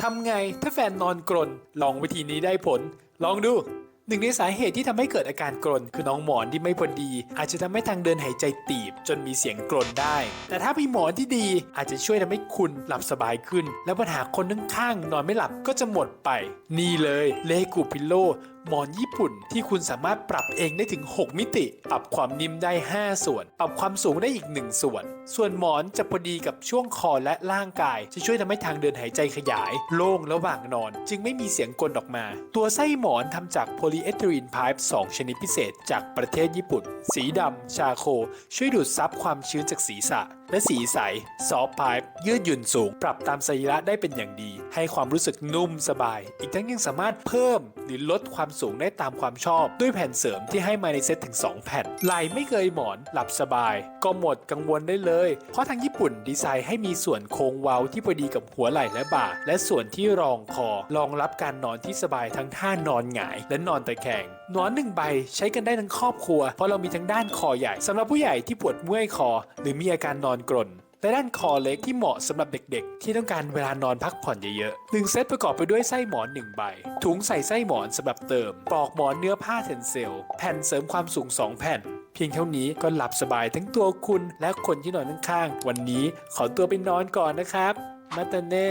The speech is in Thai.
ทำไงถ้าแฟนนอนกรนลองวิธีนี้ได้ผล ลองดูหนึ่งในสาเหตุที่ทำให้เกิดอาการกรนคือน้องหมอนที่ไม่พอดี อาจจะทำให้ทางเดินหายใจตีบ จนมีเสียงกรนได้ แต่ถ้ามีหมอนที่ดีอาจจะช่วยทำให้คุณหลับสบายขึ้น และปัญหาคนข้างๆนอนไม่หลับก็จะหมดไป นี่เลยเลกูพิโลหมอนญี่ปุ่นที่คุณสามารถปรับเองได้ถึง 6 มิติ ปรับความนิ่มได้ 5 ส่วน ปรับความสูงได้อีก 1 ส่วน ส่วนหมอนจะพอดีกับช่วงคอและร่างกาย จะช่วยทำให้ทางเดินหายใจขยาย โล่งระหว่างนอน จึงไม่มีเสียงกลนออกมา ตัวไส้หมอนทำจากโพลีเอทิลีนไพป์2ชนิดพิเศษ จากประเทศญี่ปุ่น สีดำชาโค ช่วยดูดซับความชื้นจากศีรษะ และสีใสซอฟไพป์ยืดหยุ่นสูง ปรับตามสรีระได้เป็นอย่างดี ให้ความรู้สึกนุ่มสบาย อีกทั้งยังสามารถเพิ่มหรือลดความสูงได้ตามความชอบ ด้วยแผ่นเสริมที่ให้มาในเซตถึง 2 แผ่นไหลไม่เคยหมอนหลับสบาย ก็หมดกังวลได้เลย เพราะทางญี่ปุ่นดีไซน์ให้มีส่วนโค้งเว้าที่พอดีกับหัวไหล่และบ่า และส่วนที่รองคอรองรับการนอนที่สบายทั้งท่านอนหงาย และนอนตะแคงนอนหนึ่งใบใช้กันได้ทั้งครอบครัว เพราะเรามีทั้งด้านคอใหญ่สำหรับผู้ใหญ่ที่ปวดเมื่อยคอ หรือมีอาการนอนกรน และด้านคอเล็กที่เหมาะสำหรับเด็กๆ ที่ต้องการเวลานอนพักผ่อนเยอะๆหนึ่งเซตประกอบไปด้วยไส้หมอน 1 ใบ ถุงใส่ไส้หมอนสำหรับเติม ปลอกหมอนเนื้อผ้าเทนเซล แผ่นเสริมความสูง 2 แผ่น เพียงเท่านี้ก็หลับสบายทั้งตัวคุณและคนที่นอนข้างๆ วันนี้ขอตัวไปนอนก่อนนะครับ มาตาเน่